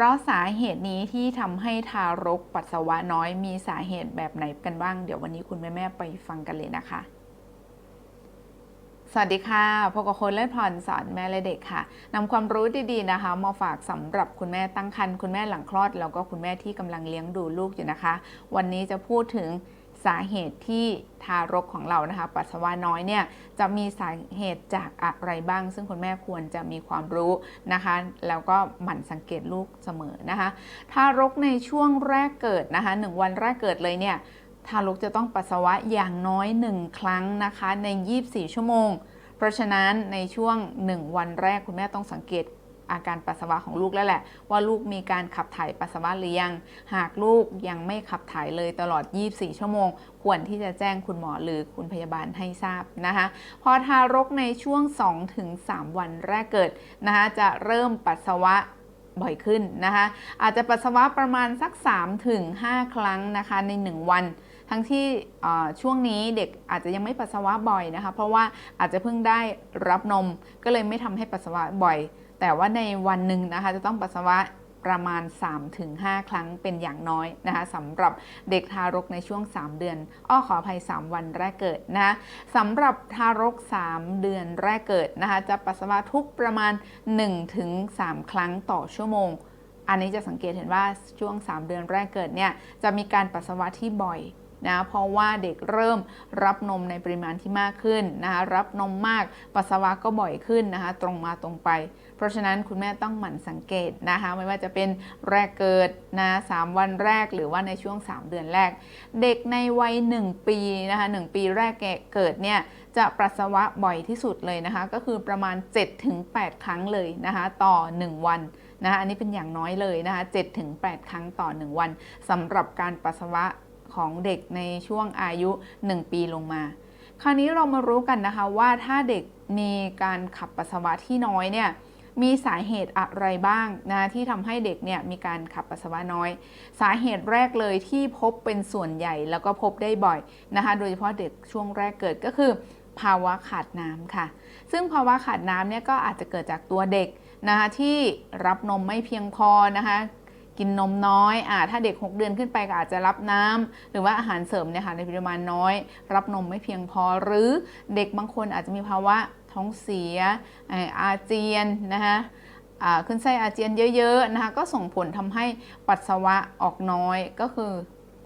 ราะสาเหตุนี้ที่ทำให้ทารกปัสสาวะน้อยมีสาเหตุแบบไหนกันบ้าง เดี๋ยววันนี้คุณแม่ๆไปฟังกันเลยนะคะ สวัสดีค่ะพบกับคนเล่นพรสอนแม่และเด็กค่ะนำความรู้ดีๆนะคะ มาฝากสำหรับคุณแม่ตั้งครรภ์คุณแม่หลังคลอด แล้วก็คุณแม่ที่กำลังเลี้ยงดูลูกอยู่นะคะ วันนี้จะพูดถึง สาเหตุที่ทารกของเรานะคะ ปัสสาวะน้อยเนี่ยจะมีสาเหตุจากอะไรบ้าง ซึ่งคุณแม่ควรจะมีความรู้นะคะ แล้วก็หมั่นสังเกตลูกเสมอนะคะ ทารกในช่วงแรกเกิดนะคะหนึ่งวันแรกเกิดเลยเนี่ยทารกจะต้องปัสสาวะอย่างน้อย 1 ครั้งนะคะใน 24 ชั่วโมง เพราะฉะนั้นในช่วง 1 วันแรกคุณแม่ต้องสังเกต อาการปัสสาวะของลูกแล้วแหละ ว่าลูกมีการขับถ่ายปัสสาวะหรือยัง หากลูกยังไม่ขับถ่ายเลยตลอด 24 ชั่วโมง ควรที่จะแจ้งคุณหมอหรือคุณพยาบาลให้ทราบนะคะพอทารกในช่วง 2-3 วันแรกเกิดนะคะจะเริ่มปัสสาวะบ่อยขึ้นนะคะอาจจะปัสสาวะประมาณสัก 3-5 ครั้งนะคะใน 1 วันทั้งที่ช่วงนี้เด็กอาจจะยังไม่ปัสสาวะบ่อยนะคะ เพราะว่าอาจจะเพิ่งได้รับนมก็เลยไม่ทำให้ปัสสาวะบ่อย แต่ว่าในวันหนึ่งนะคะจะต้องปัสสาวะประมาณ 3-5 ครั้งเป็นอย่างน้อยนะคะสำหรับเด็กทารกในช่วง 3 เดือน อ้อขออภัย 3 วันแรกเกิดนะะสำหรับทารก 3 เดือนแรกเกิดนะคะจะปัสสาวะทุกประมาณ 1-3 ครั้งต่อชั่วโมง อันนี้จะสังเกตเห็นว่าช่วง 3 เดือนแรกเกิดเนี่ยจะมีการปัสสาวะที่บ่อย นะเพราะว่าเด็กเริ่มรับนมในปริมาณที่มากขึ้นนะคะรับนมมากปัสสาวะก็บ่อยขึ้นนะคะตรงมาตรงไป เพราะฉะนั้นคุณแม่ต้องหมั่นสังเกตนะคะไม่ว่าจะเป็นแรกเกิดนะสามวันแรกหรือว่าในช่วง 3 เดือนแรก เด็กในวัย 1 ปีนะคะ1ปีแรกเกิดเนี่ยจะปัสสาวะบ่อยที่สุดเลยนะคะก็คือประมาณ 7-8 ครั้งเลยนะคะต่อ 1 วันนะคะอันนี้เป็นอย่างน้อยเลยนะคะ7-8 ครั้งต่อ 1 วันสำหรับการปัสสาวะ ของเด็กในช่วงอายุ 1 ปีลงมา คราวนี้เรามารู้กันนะคะว่าถ้าเด็กมีการขับปัสสาวะที่น้อยเนี่ยมีสาเหตุอะไรบ้างนะที่ทำให้เด็กเนี่ยมีการขับปัสสาวะน้อย สาเหตุแรกเลยที่พบเป็นส่วนใหญ่แล้วก็พบได้บ่อยนะคะโดยเฉพาะเด็กช่วงแรกเกิดก็คือ ภาวะขาดน้ำค่ะ ซึ่งภาวะขาดน้ำเนี่ยก็อาจจะเกิดจากตัวเด็กนะคะที่รับนมไม่เพียงพอนะคะ กินนมน้อยอ่าถ้าเด็ก 6 เดือนขึ้นไปก็อาจจะรับน้ำหรือว่าอาหารเสริมเนี่ยค่ะในปริมาณน้อย รับนมไม่เพียงพอหรือเด็กบางคนอาจจะมีภาวะท้องเสียอาเจียนนะคะขึ้นไส้อาเจียนเยอะๆนะคะก็ส่งผลทำให้ปัสสาวะออกน้อยก็คือ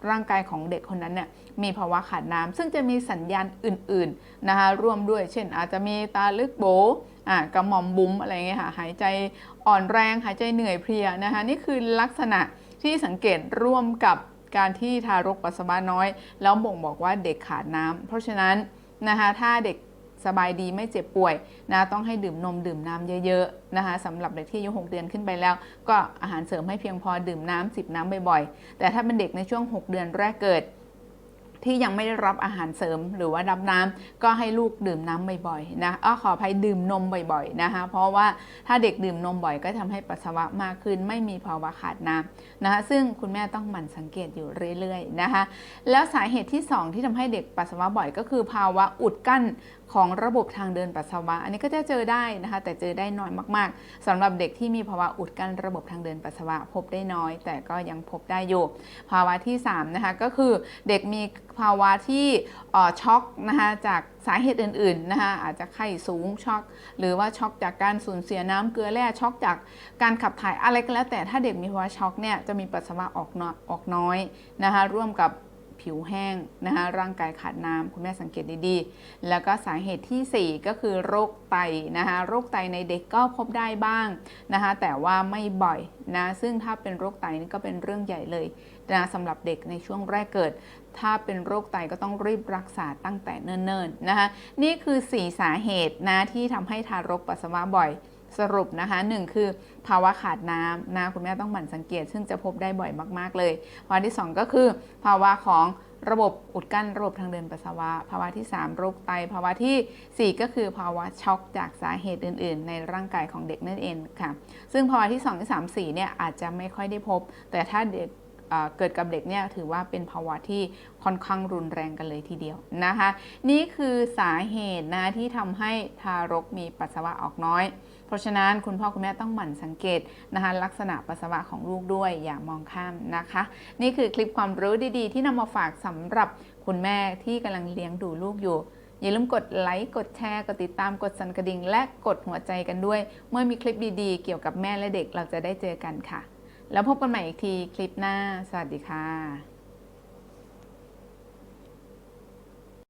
ร่างกายของเด็กคนนั้นเนี่ยมีภาวะขาดน้ำซึ่งจะมีสัญญาณอื่นๆนะคะร่วมด้วย เช่นอาจจะมีตาลึกโบ กระหม่อมบุ้มอะไรเงี้ยค่ะหายใจอ่อนแรงหายใจเหนื่อยเพลียนะคะนี่คือลักษณะที่สังเกตร่วมกับการที่ทารกปัสสาวะน้อย แล้วบ่งบอกว่าเด็กขาดน้ำเพราะฉะนั้นนะคะถ้าเด็กสบายดีไม่เจ็บป่วยนะต้องให้ดื่มนมดื่มน้ำเยอะๆนะคะสำหรับเด็กที่อายุ6เดือนขึ้นไปแล้ว ก็อาหารเสริมให้เพียงพอดื่มน้ำสิบน้ำบ่อยๆ แต่ถ้าเป็นเด็กในช่วง 6 เดือนแรกเกิด ที่ยังไม่ได้รับอาหารเสริมหรือว่ารับน้ำก็ให้ลูกดื่มน้ำบ่อยๆนะอ้อขออภัยดื่มนมบ่อยๆนะคะ เพราะว่าถ้าเด็กดื่มนมบ่อยก็ทำให้ปัสสาวะมากขึ้น ไม่มีภาวะขาดน้ำนะคะซึ่งคุณแม่ต้องหมั่นสังเกตอยู่เรื่อยๆนะคะ แล้วสาเหตุที่ 2 ที่ทำให้เด็กปัสสาวะบ่อยก็คือ ภาวะอุดกั้นของระบบทางเดินปัสสาวะ อันนี้ก็จะเจอได้นะคะ แต่เจอได้น้อยมากๆสำหรับเด็กที่มีภาวะอุดกั้นระบบทางเดินปัสสาวะพบได้น้อย แต่ก็ยังพบได้อยู่ภาวะที่3นะคะก็คือเด็กมีภาวะที่ช็อกนะคะจากสาเหตุอื่นๆนะคะอาจจะไข้สูงช็อก หรือว่าช็อกจากการสูญเสียน้ำเกลือแร่ช็อกจากการขับถ่ายอะไรก็แล้วแต่ถ้าเด็กมีภาวะช็อกเนี่ยจะมีปัสสาวะออกน้อยออกน้อยนะคะร่วมกับ ผิวแห้งนะคะร่างกายขาดน้ำคุณแม่สังเกตดีๆ แล้วก็สาเหตุที่ 4 ก็คือโรคไตนะคะโรคไตในเด็กก็พบได้บ้างนะคะแต่ว่าไม่บ่อยนะซึ่งถ้าเป็นโรคไตนี่ก็เป็นเรื่องใหญ่เลยนะสำหรับเด็กในช่วงแรกเกิด ถ้าเป็นโรคไตก็ต้องรีบรักษาตั้งแต่เนิ่นๆนะคะนี่คือ 4 สาเหตุนะที่ทำให้ทารกปัสสาวะบ่อย สรุปนะคะหนึ่งคือภาวะขาดน้ำนะคุณแม่ต้องหมั่นสังเกต ซึ่งจะพบได้บ่อยมาก ๆ เลยภาวะที่ 2 ก็คือภาวะของระบบอุดกั้นระบบทางเดินปัสสาวะ ภาวะที่ 3 โรคไต ภาวะที่ 4 ก็คือภาวะช็อกจากสาเหตุอื่น ๆ ในร่างกายของเด็กนั่นเองค่ะ ซึ่งภาวะที่ 2 ที่ 3 4 เนี่ยอาจจะไม่ค่อยได้พบ แต่ถ้าเด็ก เกิดกับเด็กเนี่ยถือว่าเป็นภาวะที่ค่อนข้างรุนแรงกันเลยทีเดียวนะคะ นี่คือสาเหตุนะที่ทำให้ทารกมีปัสสาวะออกน้อย เพราะฉะนั้นคุณพ่อคุณแม่ต้องหมั่นสังเกตนะคะลักษณะปัสสาวะของลูกด้วยอย่ามองข้ามนะคะ นี่คือคลิปความรู้ดีๆ ที่นำมาฝากสำหรับคุณแม่ที่กำลังเลี้ยงดูลูกอยู่อย่าลืมกดไลค์ กดแชร์ กดติดตาม กดสั่นกระดิ่ง และกดหัวใจกันด้วย เมื่อมีคลิปดีๆ เกี่ยวกับแม่และเด็กเราจะได้เจอกันค่ะ แล้วพบกันใหม่อีกทีคลิปหน้า สวัสดีค่ะ